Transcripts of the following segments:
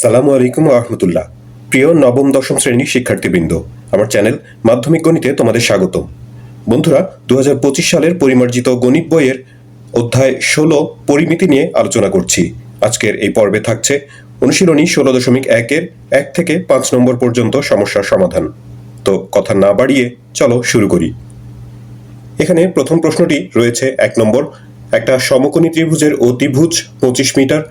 আসসালামু আলাইকুম আহমতুল্লাহ প্রিয় নবম, দশম শ্রেণির শিক্ষার্থীবৃন্দ, আমার চ্যানেল মাধ্যমিক গণিতে তোমাদের স্বাগত বন্ধুরা, দুহাজার পঁচিশ সালের পরিমার্জিত গণিত বইয়ের অধ্যায় ষোলো পরিমিতি নিয়ে আলোচনা করছি। আজকের এই পর্বে থাকছে অনুশীলনী ষোলো দশমিক একের এক থেকে পাঁচ নম্বর পর্যন্ত সমস্যার সমাধান। তো কথা না বাড়িয়ে চলো শুরু করি। এখানে প্রথম প্রশ্নটি রয়েছে এক নম্বর। একটা সমকোণী ত্রিভুজের অতিভুজ পঁচিশ মিটার,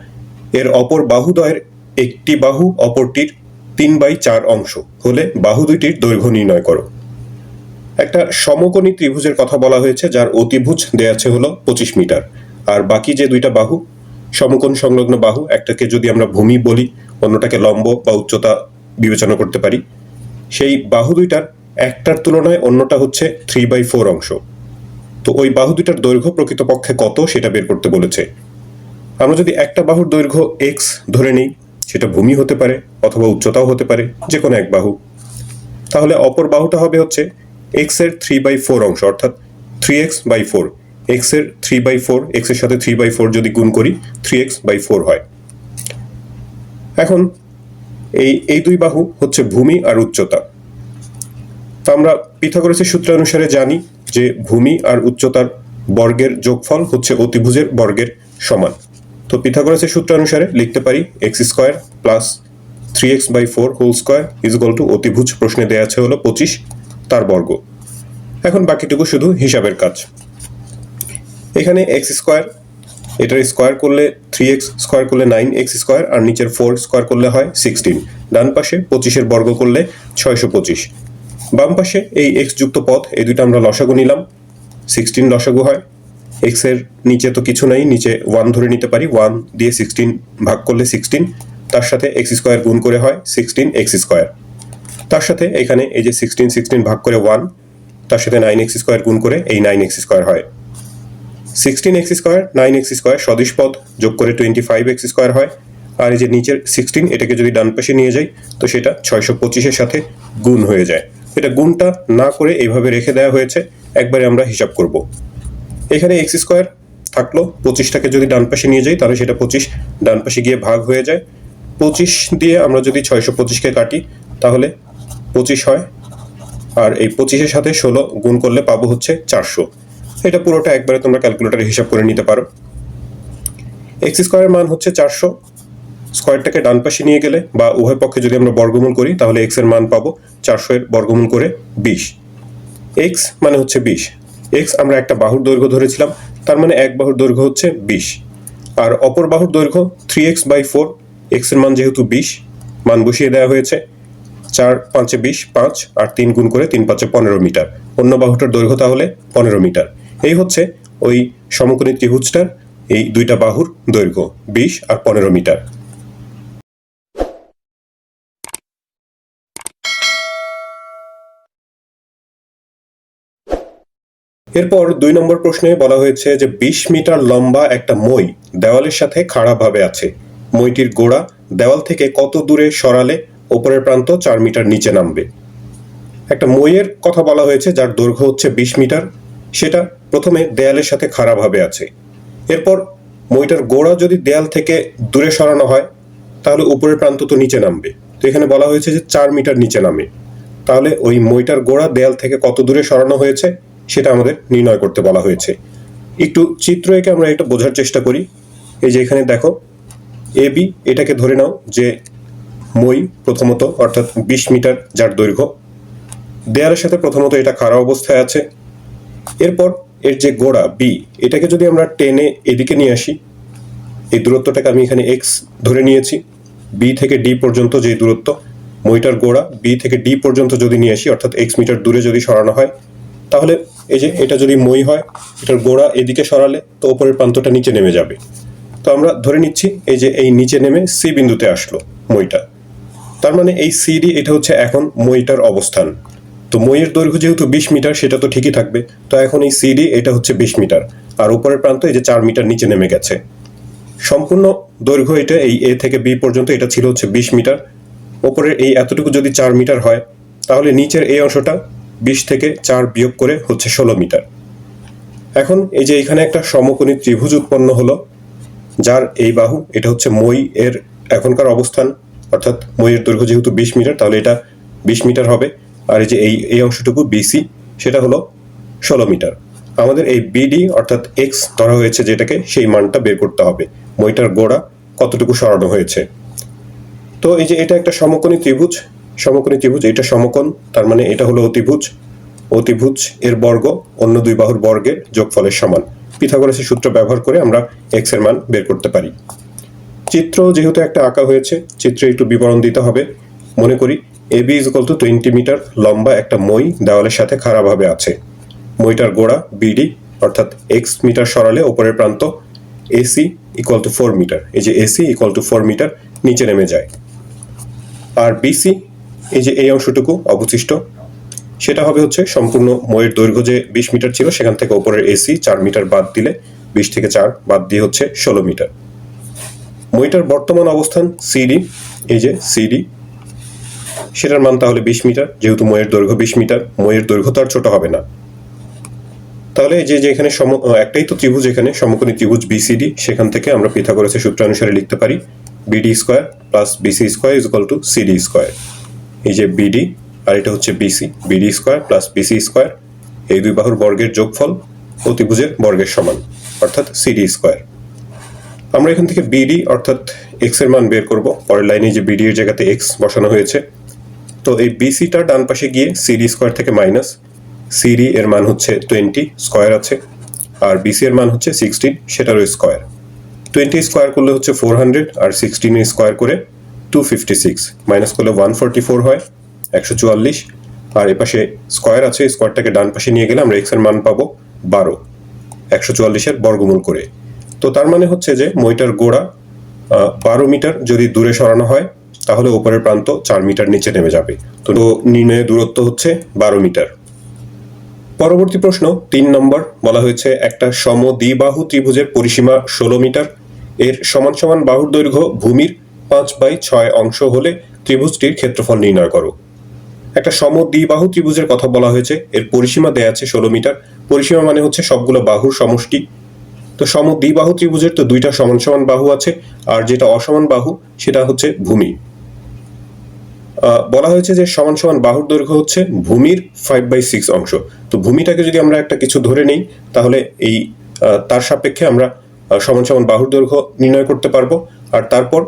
এর অপর বাহুদয়ের একটি বাহু অপরটির তিন বাই চার অংশ। হলে বাহু দুইটির দৈর্ঘ্য নির্ণয় করো। একটা সমকোণী ত্রিভুজের কথা বলা হয়েছে, যার অতিভুজ দেয়া আছে হলো পঁচিশ মিটার। আর বাকি যে দুইটা বাহু, সমকোণ সংলগ্ন বাহু, একটাকে যদি আমরা ভূমি বলি, অন্যটাকে লম্ব বা উচ্চতা বিবেচনা করতে পারি। সেই বাহু দুইটার একটার তুলনায় অন্যটা হচ্ছে থ্রি বাই ফোর অংশ। তো ওই বাহু দুইটার দৈর্ঘ্য প্রকৃতপক্ষে কত, সেটা বের করতে বলেছে। আমরা যদি একটা বাহুর দৈর্ঘ্য এক্স ধরে নিই সেটা ভূমি হতে পারে অথবা উচ্চতাও হতে পারে যে কোনো এক বাহু। তাহলে অপর বাহুটা হবে হচ্ছে এক্সের থ্রি বাই ফোর অংশ, অর্থাৎ থ্রি এক্স বাই ফোর এক্সের থ্রি বাই ফোর এক্সের সাথে থ্রি বাই ফোর যদি গুণ করি থ্রি এক্স বাই ফোর হয়। এখন এই এই দুই বাহু হচ্ছে ভূমি আর উচ্চতা। তো আমরা পিথাগোরাসের সূত্র অনুসারে জানি যে ভূমি আর উচ্চতার বর্গের যোগফল হচ্ছে অতিভুজের বর্গের সমান। তো পিথাগোরাসের সূত্র অনুসারে লিখতে পারি x square plus three x by four whole square is equal to অতিভুজ প্রশ্নে দেওয়া আছে হলো পঁচিশ, তার বর্গ। এখন বাকিটুকু শুধু হিসাবের কাজ। এখানে এক্স স্কোয়ার এটার স্কোয়ার করলে থ্রি এক্স স্কোয়ার করলে নাইন এক্স স্কোয়ার আর নিচের ফোর স্কোয়ার করলে হয় সিক্সটিন ডান পাশে পঁচিশের বর্গ করলে ছয়শো পঁচিশ। বাম পাশে এই এক্স যুক্ত পদ, এই দুটো আমরা লসাগু নিলাম। সিক্সটিন লসাগু হয়। এক্সের নিচে তো কিছু নাই, নিচে ওয়ান ধরে নিতে পারি ওয়ান দিয়ে সিক্সটিন ভাগ করলে সিক্সটিন তার সাথে এক্স স্কোয়ার গুণ করে হয় সিক্সটিন এক্স স্কোয়ার তার সাথে এখানে এই যে সিক্সটিন সিক্সটিন ভাগ করে ওয়ান তার সাথে নাইন এক্স স্কোয়ার গুণ করে এই নাইন এক্স স্কোয়ার হয়। Sixteen x square nine x square সদিশ পদ যোগ করে টোয়েন্টি ফাইভ এক্স স্কোয়ার হয়। আর এই যে নিচের সিক্সটিন এটাকে যদি ডান পাশে নিয়ে যাই, তো সেটা ছয়শো পঁচিশের সাথে গুণ হয়ে যায়। এটা গুণটা না করে এইভাবে রেখে দেওয়া হয়েছে, একবারে আমরা হিসাব করব। এখানে এক্স স্কোয়ার থাকল, পঁচিশটাকে যদি ডান পাশে নিয়ে যাই, তাহলে সেটা পঁচিশ, ডান পাশে গিয়ে ভাগ হয়ে যায়। পঁচিশ দিয়ে আমরা যদি ছয়শো পঁচিশকে কাটি, তাহলে পঁচিশ হয়, আর এই পঁচিশের সাথে ষোলো গুণ করলে পাবো হচ্ছে চারশো। এটা পুরোটা একবারে তোমরা ক্যালকুলেটারে হিসাব করে নিতে পারো। এক্স স্কোয়ারের মান হচ্ছে চারশো, স্কোয়ারটাকে ডান পাশে নিয়ে গেলে, বা উভয় পক্ষে যদি আমরা বর্গমূল করি, তাহলে এক্সের মান পাবো চারশো এর বর্গমূল করে বিশ। এক্স মানে হচ্ছে বিশ এক্স আমরা একটা বাহুর দৈর্ঘ্য ধরেছিলাম, তার মানে এক বাহুর দৈর্ঘ্য হচ্ছে বিশ। আর অপর বাহুর দৈর্ঘ্য থ্রি এক্স বাই ফোর এক্সের মান যেহেতু বিশ, মান বসিয়ে দেওয়া হয়েছে চার পাঁচে বিশ, পাঁচ, আর তিন গুণ করে তিন পাঁচে পনেরো মিটার। অন্য বাহুটার দৈর্ঘ্য তাহলে পনেরো মিটার। এই হচ্ছে ওই সমকোণী ত্রিভুজটার এই দুইটা বাহুর দৈর্ঘ্য, বিশ আর পনেরো মিটার। এরপর দুই নম্বর প্রশ্নে বলা হয়েছে যে বিশ মিটার লম্বা একটা মই দেওয়ালের সাথে খাড়াভাবে আছে। মইটির গোড়া দেওয়াল থেকে কত দূরে সরালে ওপরের প্রান্ত চার মিটার নিচে নামবে। একটা মইয়ের কথা বলা হয়েছে যার দৈর্ঘ্য হচ্ছে বিশ মিটার। সেটা প্রথমে দেয়ালের সাথে খাড়াভাবে আছে। এরপর মইটার গোড়া যদি দেয়াল থেকে দূরে সরানো হয়, তাহলে উপরের প্রান্ত তো নিচে নামবে। তো এখানে বলা হয়েছে যে চার মিটার নিচে নামে। তাহলে ওই মইটার গোড়া দেয়াল থেকে কত দূরে সরানো হয়েছে? সেটা আমাদের নির্ণয় করতে বলা হয়েছে। একটু চিত্র এঁকে আমরা এটা বোঝার চেষ্টা করি। এই যে এখানে দেখো, এ, বি, এটাকে ধরে নাও যে মই প্রথমত, অর্থাৎ বিশ মিটার যার দৈর্ঘ্য। দেয়ালের সাথে প্রথমত এটা খাড়া অবস্থায় আছে। এরপর এর যে গোড়া, বি, এটাকে যদি আমরা টেনে এদিকে নিয়ে আসি, এই দূরত্বটাকে আমি এখানে এক্স ধরে নিয়েছি। বি থেকে ডি পর্যন্ত যে দূরত্ব, মইটার গোড়া, বি থেকে ডি পর্যন্ত যদি নিয়ে আসি, অর্থাৎ এক্স মিটার দূরে যদি সরানো হয়, তাহলে এই যে এটা যদি মই হয়, এটার গোড়া এদিকে সরালে তো ওপরের প্রান্তটা নিচে নেমে যাবে। তো আমরা ধরে নিচ্ছি এই যে এই নিচে নেমে সি বিন্দুতে আসলো মইটা। তার মানে এই সিডি এটা হচ্ছে এখন মইটার অবস্থান। তো মইয়ের দৈর্ঘ্য যেহেতু বিশ মিটার, সেটা তো ঠিকই থাকবে। তো এখন এই সিডি এটা হচ্ছে বিশ মিটার। আর উপরের প্রান্ত এই যে চার মিটার নিচে নেমে গেছে। সম্পূর্ণ দৈর্ঘ্য এটা এই এ থেকে বি পর্যন্ত এটা ছিল হচ্ছে বিশ মিটার। ওপরের এই এতটুকু যদি চার মিটার হয়, তাহলে নিচের এই অংশটা বিশ থেকে চার বিয়োগ করে হচ্ছে ষোলো মিটার। এখন এই যে এখানে একটা সমকোণী ত্রিভুজ উৎপন্ন হলো, যার এই বাহু, এটা হচ্ছে মই এর এখনকার অবস্থান, অর্থাৎ মইয়ের দৈর্ঘ্য যেহেতু বিশ মিটার, তাহলে এটা বিশ মিটার হবে। আর এই যে এই এই অংশটুকু বিসি, সেটা হলো ষোলো মিটার। আমাদের এই বিডি, অর্থাৎ এক্স ধরা হয়েছে যেটাকে, সেই মানটা বের করতে হবে। মইটার গোড়া কতটুকু সরানো হয়েছে। তো এই যে এটা একটা সমকোণী ত্রিভুজ সমকোণী ত্রিভুজ এটা সমকোণ, তার মানে এটা হলো অতিভুজ। অতিভুজ এর বর্গ অন্য দুই বাহুর বর্গের যোগফলের সমান। পিথাগোরাসের সূত্র ব্যবহার করে আমরা এক্সের মান বের করতে পারি। চিত্র যেহেতু একটা আঁকা হয়েছে, চিত্রে একটু বিবরণ দিতে হবে। মনে করি A B is to twenty metre লম্বা একটা মই দেওয়ালের সাথে খাড়াভাবে আছে। মইটার গোড়া বিডি অর্থাৎ এক্স মিটার সরালে ওপরের প্রান্ত AC equal to four metre এই যে AC equal to four metre নিচে নেমে যায়। আর বিসি এই যে এই অংশটুকু অবশিষ্ট, সেটা হবে হচ্ছে সম্পূর্ণ ময়ের দৈর্ঘ্য যে বিশ মিটার ছিল, সেখান থেকে ওপরের এসি চার মিটার বাদ দিলে বিশ থেকে চার বাদ দিয়ে হচ্ছে ষোলো মিটার। মইটার বর্তমান অবস্থান সিডি এই যে সিডি সেটার মান তাহলে বিশ মিটার, যেহেতু ময়ের দৈর্ঘ্য বিশ মিটার, ময়ের দৈর্ঘ্য তো আর ছোট হবে না। তাহলে এই যে যে এখানে সম, একটাই তো ত্রিভুজ এখানে, সমকোণী ত্রিভুজ বিসিডি সেখান থেকে আমরা পিথাগোরাসের সূত্র অনুসারে লিখতে পারি BD square plus BC square is equal to CD square এই যে বিডি আর এটা হচ্ছে BC BD square plus BC square এই দুই বাহুর বর্গের যোগফল অতিভুজের বর্গের সমান, অর্থাৎ সিডি স্কোয়ার আমরা এখান থেকে বিডি অর্থাৎ এক্সের মান বের করব। পরের লাইনে যে বিডি এর জায়গাতে এক্স বসানো হয়েছে, তো এই বিসিটা ডান পাশে গিয়ে সিডি স্কোয়ার থেকে মাইনাস সিডি এর মান হচ্ছে টোয়েন্টি স্কোয়ার আছে, আর বিসি এর মান হচ্ছে সিক্সটিন সেটারও স্কোয়ার টোয়েন্টি স্কোয়ার করলে হচ্ছে ফোর হান্ড্রেড আর সিক্সটিন স্কোয়ার করে টু ফিফটি সিক্স মাইনাস করলে ওয়ান ফোরটি ফোর হয়, একশো চুয়াল্লিশ। আর এপাশে স্কোয়ার আছে স্কোয়ারটাকে ডান পাশে নিয়ে গেলে আমরা এক্সের মান পাবো বারো, একশো চুয়াল্লিশের বর্গমূল করে। তো তার মানে হচ্ছে যে মইটার গোড়া বারো মিটার যদি দূরে সরানো হয়, তাহলে উপরের প্রান্ত চার মিটার নিচে নেমে যাবে। তো নির্ণয়ের দূরত্ব হচ্ছে বারো মিটার। পরবর্তী প্রশ্ন, তিন নম্বর, বলা হয়েছে একটা সম দ্বিবাহু ত্রিভুজের পরিসীমা ষোলো মিটার। এর সমান সমান বাহুর দৈর্ঘ্য ভূমির পাঁচ বাই ছয় অংশ হলে ত্রিভুজটির ক্ষেত্রফল নির্ণয় করো। একটা সম দ্বিবাহু ত্রিভুজের কথা বলা হয়েছে। এর পরিসীমা দেয়া আছে ষোলো মিটার। পরিসীমা মানে হচ্ছে সবগুলো বাহুর সমষ্টি। তো সম দ্বিবাহু ত্রিভুজের তো দুইটা সমান সমান বাহু আছে, আর যেটা অসমান বাহু, সেটা হচ্ছে ভূমি। বলা হয়েছে যে সমান সমান বাহুর দৈর্ঘ্য হচ্ছে ভূমির ফাইভ বাই সিক্স অংশ। তো ভূমিটাকে যদি আমরা একটা কিছু ধরে নেই, তাহলে এই তার সাপেক্ষে আমরা সমান সমান বাহুর দৈর্ঘ্য নির্ণয় করতে পারব। আর তারপর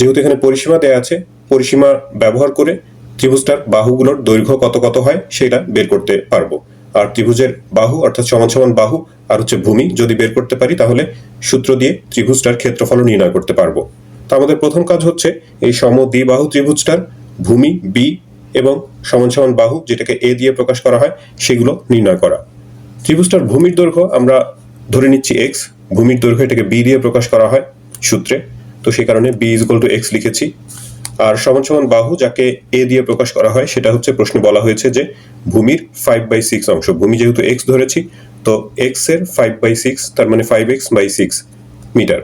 যেহেতু এখানে পরিসীমা দেয়া আছে, পরিসীমা ব্যবহার করে ত্রিভুজটার বাহুগুলোর দৈর্ঘ্য কত কত হয় সেটা বের করতে পারব। আর ত্রিভুজের বাহু অর্থাৎ সমান সমান বাহু আর হচ্ছে ভূমি যদি বের করতে পারি তাহলে সূত্র দিয়ে ত্রিভুজটার ক্ষেত্রফল নির্ণয় করতে পারব। তো আমাদের প্রথম কাজ হচ্ছে এই সম দ্বিবাহু ত্রিভুজটার ভূমি বি এবং সমান সমান বাহু যেটাকে এ দিয়ে প্রকাশ করা হয়, সেগুলো নির্ণয় করা। ত্রিভুজটার ভূমির দৈর্ঘ্য আমরা ধরে নিচ্ছি এক্স ভূমির দৈর্ঘ্য এটাকে বি দিয়ে প্রকাশ করা হয় সূত্রে। তো সেই কারণে বি ইজ টু এক্স লিখেছি। আর সমান সমান বাহু যাকে এ দিয়ে প্রকাশ করা হয়, সেটা হচ্ছে প্রশ্নে বলা হয়েছে যে ভূমির ফাইভ বাই সিক্স অংশ। ভূমি যেহেতু এক্স ধরেছি, তো এক্সের ফাইভ বাই সিক্স তার মানে five x by six metre.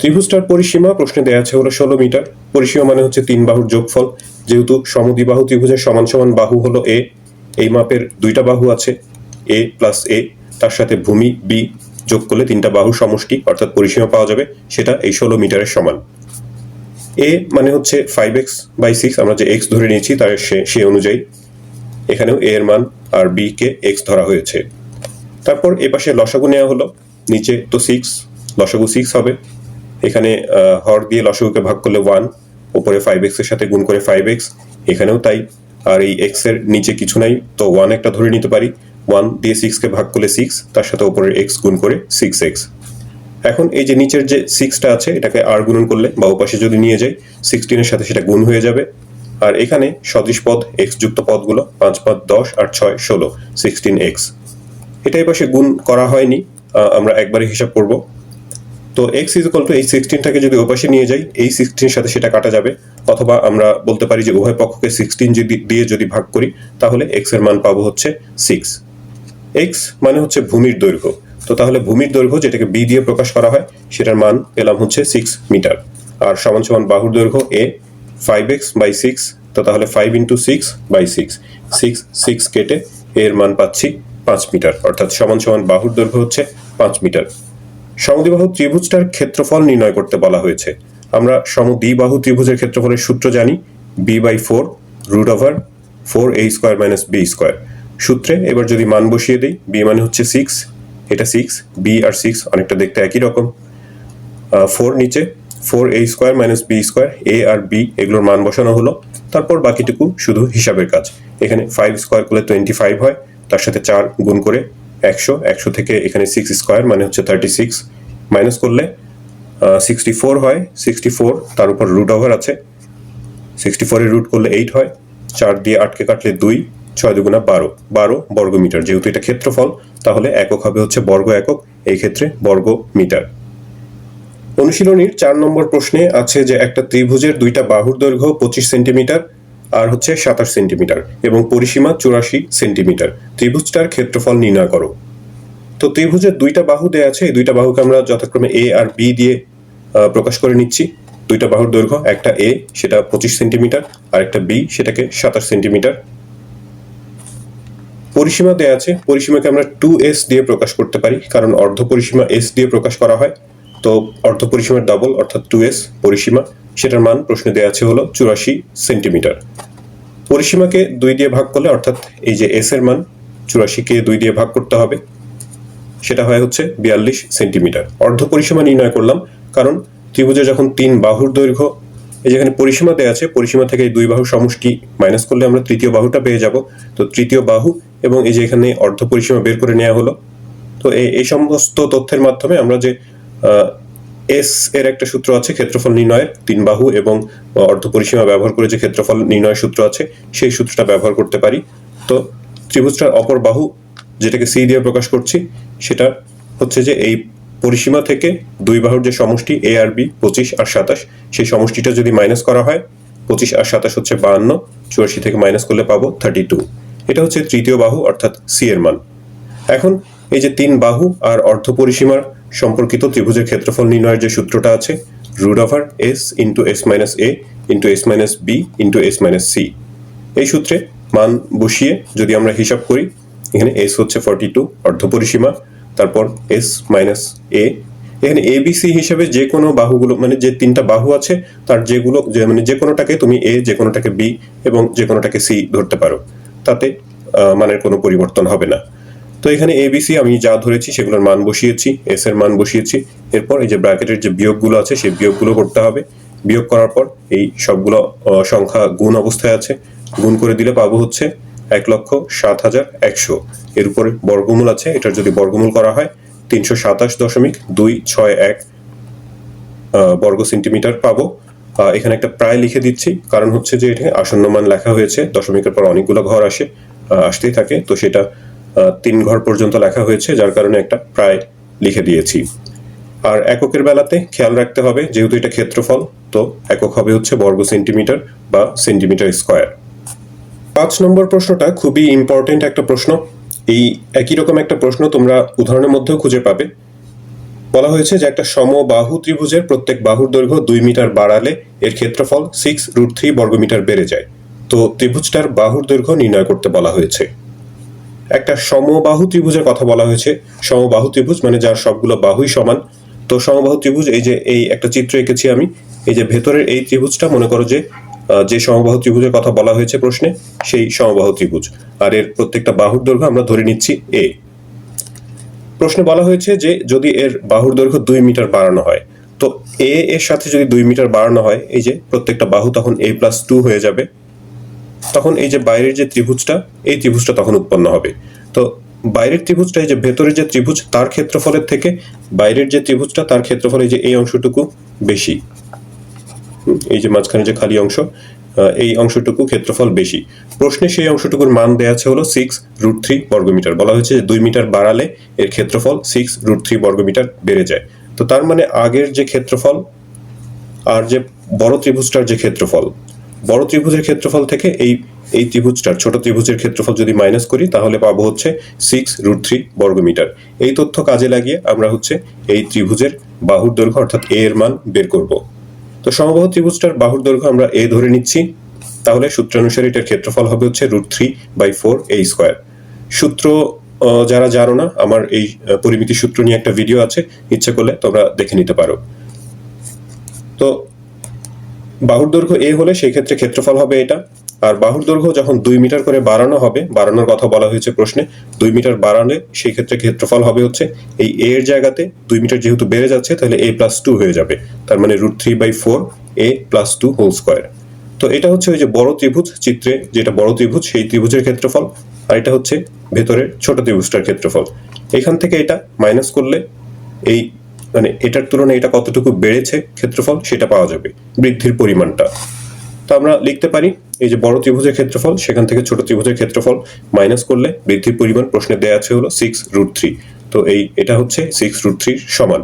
ত্রিভুজটার পরিসীমা, প্রশ্নে দেওয়া আছে হলো ষোলো মিটার। পরিসীমা মানে হচ্ছে তিন বাহুর যোগফল। যেহেতু সমদ্বিবাহু ত্রিভুজের সমান সমান বাহু হলো এ এই মাপের দুইটা বাহু আছে এ প্লাস এ তার সাথে ভূমি বি যোগ করলে তিনটা বাহুর সমষ্টি, অর্থাৎ পরিসীমা পাওয়া যাবে, সেটা এই ষোলো মিটারের সমান। এ মানে হচ্ছে ফাইভ এক্স বাই সিক্স আমরা যে এক্স ধরে নিয়েছি, তার সে অনুযায়ী। এখানেও এ এর মান আর বি কে এক্স ধরা হয়েছে। তারপর এ পাশে লসাগু নেওয়া হলো, নিচে তো সিক্স লসাগু সিক্স হবে। এখানে হর দিয়ে লসাগুকে ভাগ করলে ওয়ান উপরে ফাইভ এক্সের সাথে গুণ করে ফাইভ এক্স এখানেও তাই। আর এই এক্সের নিচে কিছু নাই, তো ওয়ান একটা ধরে নিতে পারি। ওয়ান দিয়ে সিক্সকে ভাগ করলে সিক্স তার সাথে উপরের এক্স গুণ করে সিক্স এক্স এখন এই যে নিচের যে সিক্সটা আছে, এটাকে আর গুণন করলে, বা উপাশে যদি নিয়ে যাই সিক্সটিনের সাথে সেটা গুণ হয়ে যাবে। আর এখানে সদৃশ পদ এক্স যুক্ত পদগুলো, পাঁচ পাঁচ, দশ আর ছয়, ষোলো সিক্সটিন এক্স এটা পাশে গুণ করা হয়নি আমরা একবারে হিসাব করব। তো এক্স ইজ টু এই সিক্সটিনটাকে যদি ওপাশে নিয়ে যাই, এই সিক্সটিনের সাথে সেটা কাটা যাবে। অথবা আমরা বলতে পারি যে উভয় পক্ষকে সিক্সটিন যদি, দিয়ে যদি ভাগ করি, তাহলে এক্সের মান পাবো হচ্ছে সিক্স এক্স মানে হচ্ছে ভূমির দৈর্ঘ্য। তো তাহলে ভূমির দৈর্ঘ্য যেটাকে বি দিয়ে প্রকাশ করা হয়, সেটার মান পেলাম হচ্ছে সিক্স মিটার আর সমান সমান বাহুর দৈর্ঘ্য এ ফাইভ এক্স বাই সিক্স তো তাহলে five into six by six six six কেটে এর মান পাচ্ছি পাঁচ মিটার অর্থাৎ সমান সমান বাহুর দৈর্ঘ্য হচ্ছে পাঁচ মিটার সমদ্বিবাহু ত্রিভুজটার ক্ষেত্রফল নির্ণয় করতে বলা হয়েছে। আমরা সমদ্বিবাহু ত্রিভুজের ক্ষেত্রফলের সূত্র জানি B by four root over four A square minus B square সূত্রে। এবার যদি মান বসিয়ে দিই বি মানে হচ্ছে সিক্স এটা সিক্স বি আর সিক্স অনেকটা দেখতে একই রকম। ফোর নিচে four A square minus B square A R B এগুলোর মান বসানো হলো। তারপর বাকিটুকু শুধু হিসাবের কাজ। এখানে ফাইভ স্কোয়ার করলে টোয়েন্টি ফাইভ হয়, তার সাথে চার গুণ করে একশো একশো থেকে এখানে সিক্স স্কোয়ার মানে হচ্ছে থার্টি সিক্স মাইনাস করলে সিক্সটি ফোর হয় সিক্সটি ফোর তার উপর রুট ওভার আছে। সিক্সটি ফোরের রুট করলে এইট হয়, চার দিয়ে আটকে কাটলে দুই ছয় দুগুণা বারো। বারো বর্গ মিটার যেহেতু এটা ক্ষেত্রফল, তাহলে একক হবে হচ্ছে বর্গ একক, এই ক্ষেত্রে বর্গ মিটার অনুশীলনীর চার নম্বর প্রশ্নে আছে যে একটা ত্রিভুজের দুইটা বাহুর দৈর্ঘ্য পঁচিশ সেন্টিমিটার আর হচ্ছে সাতাশ সেন্টিমিটার এবং পরিসীমা চুরাশি সেন্টিমিটার। ত্রিভুজটার ক্ষেত্রফল নির্ণয় করো। তো ত্রিভুজের দুইটা বাহু দেয়া আছে, এই দুইটা বাহুকে আমরা যথাক্রমে এ আর বি দিয়ে প্রকাশ করে নিচ্ছি। দুইটা বাহুর দৈর্ঘ্য, একটা এ সেটা পঁচিশ সেন্টিমিটার আর একটা বি সেটাকে সাতাশ সেন্টিমিটার। পরিসীমা দেয়া আছে। পরিসীমাকে আমরা টু এস দিয়ে প্রকাশ করতে পারি, কারণ অর্ধ পরিসীমা এস দিয়ে প্রকাশ করা হয়। তো অর্ধ পরিসীমার ডাবল অর্থাৎ টু এস পরিসীমা, সেটার মান প্রশ্নে দেওয়া আছে হলো চুরাশি সেন্টিমিটার। পরিসীমাকে দুই দিয়ে ভাগ করলে, অর্থাৎ এই যে এস এর মান, চুরাশিকে দুই দিয়ে ভাগ করতে হবে, সেটা হয় হচ্ছে বিয়াল্লিশ সেন্টিমিটার। অর্ধ পরিসীমা নির্ণয় করলাম, কারণ ত্রিভুজে যখন তিন বাহুর দৈর্ঘ্য এই যেখানে পরিসীমা দেওয়া আছে, পরিসীমা থেকে এই দুই বাহু সমষ্টি মাইনাস করলে আমরা তৃতীয় বাহুটা পেয়ে যাব। তো তৃতীয় বাহু এবং এই যে এখানে অর্ধ পরিসীমা বের করে নেওয়া হলো। তো এই সমস্ত তথ্যের মাধ্যমে আমরা যে এস এর একটা সূত্র আছে, ক্ষেত্রফল নির্ণয়ের তিন বাহু এবং অর্ধ পরিসীমা ব্যবহার করে যে ক্ষেত্রফল নির্ণয়ের সূত্র আছে, সেই সূত্রটা ব্যবহার করতে পারি। তো ত্রিভুজটার অপর বাহু যেটাকে সি দিয়ে প্রকাশ করছি, সেটা হচ্ছে যে এই পরিসীমা থেকে দুই বাহুর যে সমষ্টি এ আর বি পঁচিশ আর সাতাশ, সেই সমষ্টিটা যদি মাইনাস করা হয়, পঁচিশ আর সাতাশ হচ্ছে বাহান্ন, চুরাশি থেকে মাইনাস করলে পাবো থার্টি টু এটা হচ্ছে তৃতীয় বাহু, অর্থাৎ সি এর মান। এখন এই যে তিন বাহু আর অর্ধ পরিসীমার সম্পর্কিত ত্রিভুজের ক্ষেত্রফল নির্ণয়ের যে সূত্রটা আছে root over S into S minus A into S minus B into S minus C এই সূত্রে মান বসিয়ে যদি আমরা হিসাব করি, এখানে এস হচ্ছে ফর্টি টু অর্ধ পরিসীমা তারপর এস মাইনাস এ এখানে এ বি সি হিসেবে যে কোনো বাহুগুলো মানে যে তিনটা বাহু আছে, তার যেগুলো মানে যে কোনোটাকে তুমি এ যে কোনোটাকে বি এবং যে কোনোটাকে সি ধরতে পারো। তাতে মানের কোনো পরিবর্তন হবে না। তো এখানে এ এবিসি আমি যা ধরেছি সেগুলোর মান বসিয়েছি এস এর মান বসিয়েছি। এরপর এই যে ব্র্যাকেটের যে বিয়োগগুলো আছে, সেই বিয়োগগুলো করতে হবে। বিয়োগ করার পর এই সবগুলো সংখ্যা গুণ অবস্থায় আছে। গুণ করে দিলে পাবো হচ্ছে এক লক্ষ সাত হাজার একশো। এর উপরে বর্গমূল আছে, এটার যদি বর্গমূল করা হয়, তিনশো সাতাশ দশমিক দুই ছয় এক বর্গ সেন্টিমিটার পাবো। এখানে একটা প্রায় লিখে দিচ্ছি, কারণ হচ্ছে যে এখানে আসন্ন মান লেখা হয়েছে, দশমিকের পর অনেকগুলো ঘর আসে আসতেই থাকে। তো সেটা তিন ঘর পর্যন্ত লেখা হয়েছে, যার কারণে একটা প্রায় লিখে দিয়েছি। আর এককের বেলাতে খেয়াল রাখতে হবে, যেহেতু এটা ক্ষেত্রফল, তো একক হবে হচ্ছে বর্গ সেন্টিমিটার বা সেন্টিমিটার স্কোয়ার। পাঁচ নম্বর প্রশ্নটা খুবই ইম্পর্টেন্ট একটা প্রশ্ন। এই একই রকম একটা প্রশ্ন তোমরা উদাহরণের মধ্যেও খুঁজে পাবে। বলা হয়েছে যে একটা সমবাহু ত্রিভুজের প্রত্যেক বাহুর দৈর্ঘ্য দুই মিটার বাড়ালে এর ক্ষেত্রফল সিক্স রুট থ্রি বর্গমিটার বেড়ে যায়। তো ত্রিভুজটার বাহুর দৈর্ঘ্য নির্ণয় করতে বলা হয়েছে। একটা সমবাহু ত্রিভুজের কথা বলা হয়েছে। সমবাহু ত্রিভুজ মানে যার সবগুলো বাহুই সমান। তো সমবাহু ত্রিভুজ এই যে, এই একটা চিত্র এঁকেছি আমি। এই যে ভেতরের এই ত্রিভুজটা মনে করো যে যে সমবাহু ত্রিভুজের কথা বলা হয়েছে প্রশ্নে, সেই সমবাহু ত্রিভুজ। আর এর প্রত্যেকটা বাহুর দৈর্ঘ্য আমরা ধরে নিচ্ছি এ প্রশ্নে বলা হয়েছে যে যদি এর বাহুর দৈর্ঘ্য দুই মিটার বাড়ানো হয়, তো এ এর সাথে যদি দুই মিটার বাড়ানো হয়, এই যে প্রত্যেকটা বাহু তখন এ প্লাস টু হয়ে যাবে। তখন এই যে বাইরের যে ত্রিভুজটা, এই ত্রিভুজটা তখন উৎপন্ন হবে। তো বাইরের ত্রিভুজটা, এই যে ভেতরের যে ত্রিভুজ, তার ক্ষেত্রফলের থেকে বাইরের যে ত্রিভুজটা, তার ক্ষেত্রফল এই যে এই অংশটুকু বেশি। এই যে মাঝখানে যে খালি অংশ এই অংশটুকু ক্ষেত্রফল বেশি। প্রশ্নে সেই অংশটুকুর মান দেওয়া আছে হলো সিক্স রুট থ্রি বর্গমিটার। বলা হয়েছে যে দুই মিটার বাড়ালে এর ক্ষেত্রফল সিক্স রুট থ্রি বর্গমিটার বেড়ে যায়। তো তার মানে আগের যে ক্ষেত্রফল আর যে বড় ত্রিভুজটার যে ক্ষেত্রফল, বড় ত্রিভুজের ক্ষেত্রফল থেকে এই এই ত্রিভুজটার, ছোট ত্রিভুজের ক্ষেত্রফল যদি মাইনাস করি, তাহলে পাবো হচ্ছে সিক্স রুট থ্রি বর্গমিটার। এই তথ্য কাজে লাগিয়ে আমরা হচ্ছে এই ত্রিভুজের বাহুর দৈর্ঘ্য অর্থাৎ এ এর মান বের করব। তো সমবাহু ত্রিভুজটার বাহুর দৈর্ঘ্য আমরা এ ধরে নিচ্ছি। তাহলে সূত্র অনুসারে এটার ক্ষেত্রফল হবে হচ্ছে root three by four A square. সূত্র যারা জানো না, আমার এই পরিমিতি সূত্র নিয়ে একটা ভিডিও আছে, ইচ্ছে করলে তোমরা দেখে নিতে পারো। তো বাহুর দৈর্ঘ্য এ হলে সেই ক্ষেত্রে ক্ষেত্রফল হবে এটা। আর বাহুর দৈর্ঘ্য যখন দুই মিটার করে বাড়ানো হবে, বাড়ানোর কথা বলা হয়েছে প্রশ্নে, দুই মিটার বাড়ালে সেই ক্ষেত্রে ক্ষেত্রফল হবে হচ্ছে এই এ এর জায়গাতে দুই মিটার যেহেতু বেড়ে যাচ্ছে, তাহলে এ প্লাস টু হয়ে যাবে। তার মানে root three by four A plus two whole square তো এটা হচ্ছে ওই যে বড় ত্রিভুজ চিত্রে, যেটা বড় ত্রিভুজ, সেই ত্রিভুজের ক্ষেত্রফল, আর এটা হচ্ছে ভেতরের ছোট ত্রিভুজটার ক্ষেত্রফল। এখান থেকে এটা মাইনাস করলে এই মানে এটার তুলনায় এটা কতটুকু বেড়েছে ক্ষেত্রফল, সেটা পাওয়া যাবে বৃদ্ধির পরিমাণটা। তো আমরা লিখতে পারি, এই যে বড় ত্রিভুজের ক্ষেত্রফল, সেখান থেকে ছোট ত্রিভুজের ক্ষেত্রফল মাইনাস করলে বৃদ্ধির পরিমাণ প্রশ্নে দেওয়া আছে হলো সিক্স রুট থ্রি তো এই, এটা হচ্ছে সিক্স রুট থ্রির সমান।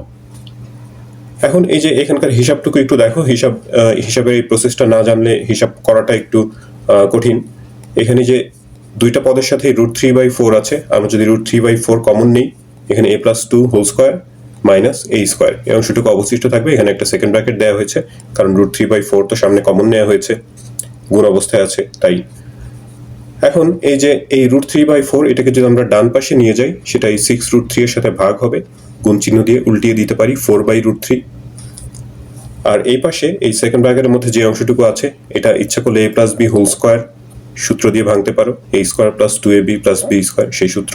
এখন এই যে এখানকার হিসাবটুকু একটু দেখো, হিসাব হিসাবের এই প্রসেসটা না জানলে হিসাব করাটা একটু কঠিন। এখানে যে দুইটা পদের সাথে রুট থ্রি বাই ফোর আছে, আমরা যদি root three by four common নেই, এখানে A plus two whole square minus এই স্কোয়ার। এই অংশটুকু অবশিষ্ট থাকবে। এখানে একটা সেকেন্ড ব্র্যাকেট দেওয়া হয়েছে, কারণ রুট থ্রি বাই ফোর তো সামনে কমন নেওয়া হয়েছে, গুণ অবস্থায় আছে, তাই। এখন এই যে এই রুট থ্রি বাই ফোর এটাকে যদি আমরা ডান পাশে নিয়ে যাই সেটা এই সিক্স রুট থ্রি এর সাথে ভাগ হবে, গুণ চিহ্ন দিয়ে উল্টিয়ে দিতে পারি ফোর বাই রুট থ্রি আর এই পাশে, এই সেকেন্ড ব্র্যাকেটের মধ্যে যে অংশটুকু আছে, এটা ইচ্ছা করলে A plus B whole square সূত্র দিয়ে ভাঙতে পারো। A square plus two A B plus B square সেই সূত্র।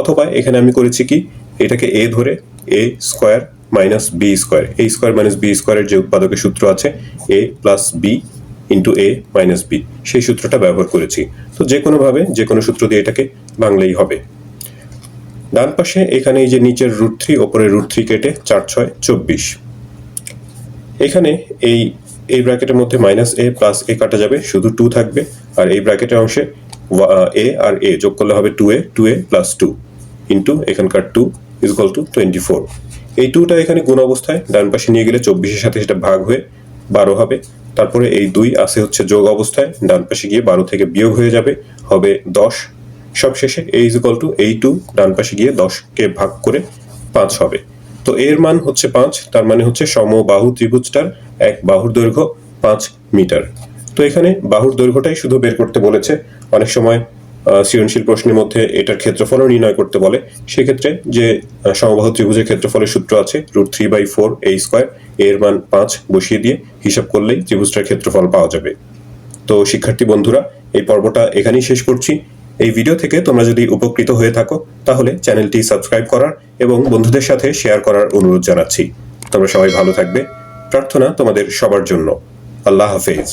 অথবা এখানে আমি করেছি কি, এটাকে এ ধরে A square minus B square A square minus B স্কোয়ারের যে উৎপাদকের সূত্র আছে A plus B into A minus B সেই সূত্রটা ব্যবহার করেছি। তো যে কোনোভাবে, যে কোনো সূত্র দিয়ে এটাকে ভাঙলেই হবে। ডান পাশে এখানে এই যে নিচের রুট থ্রি ওপরে রুট থ্রি কেটে চার, ছয়, চব্বিশ। এখানে এই এই ব্র্যাকেটের মধ্যে মাইনাস এ প্লাস এ কাটা যাবে, শুধু টু থাকবে। আর এই ব্র্যাকেটের অংশে এ আর এ যোগ করলে হবে two A two A plus two into এখানকার two is equal to twenty four এই টুটা এখানে গুণ অবস্থায়, ডান পাশে নিয়ে গেলে চব্বিশের সাথে সেটা ভাগ হয়ে বারো হবে। তারপরে এই দুই আসে হচ্ছে যোগ অবস্থায়, ডান পাশে গিয়ে বারো থেকে বিয়োগ হয়ে যাবে, হবে দশ। সবশেষে এ ইজ ইকুয়াল টু এই টু ডান পাশে গিয়ে দশকে ভাগ করে পাঁচ হবে। তো এর মান হচ্ছে পাঁচ, তার মানে হচ্ছে সমবাহু ত্রিভুজটার এক বাহুর দৈর্ঘ্য পাঁচ মিটার। তো এখানে বাহুর দৈর্ঘ্যটাই শুধু বের করতে বলেছে। অনেক সময় সৃজনশীল প্রশ্নের মধ্যে এটার ক্ষেত্রফলও নির্ণয় করতে বলে। সেক্ষেত্রে যে সমবাহু ত্রিভুজের ক্ষেত্রফলের সূত্র আছে, রুট থ্রি বাই ফোর এই স্কোয়ার, এর মান পাঁচ বসিয়ে দিয়ে হিসাব করলেই ত্রিভুজটার ক্ষেত্রফল পাওয়া যাবে। তো শিক্ষার্থী বন্ধুরা, এই পর্বটা এখানেই শেষ করছি। এই ভিডিও থেকে তোমরা যদি উপকৃত হয়ে থাকো, তাহলে চ্যানেলটি সাবস্ক্রাইব করার এবং বন্ধুদের সাথে শেয়ার করার অনুরোধ জানাচ্ছি। তোমরা সবাই ভালো থাকবে। প্রার্থনা তোমাদের সবার জন্য। আল্লাহ হাফেজ।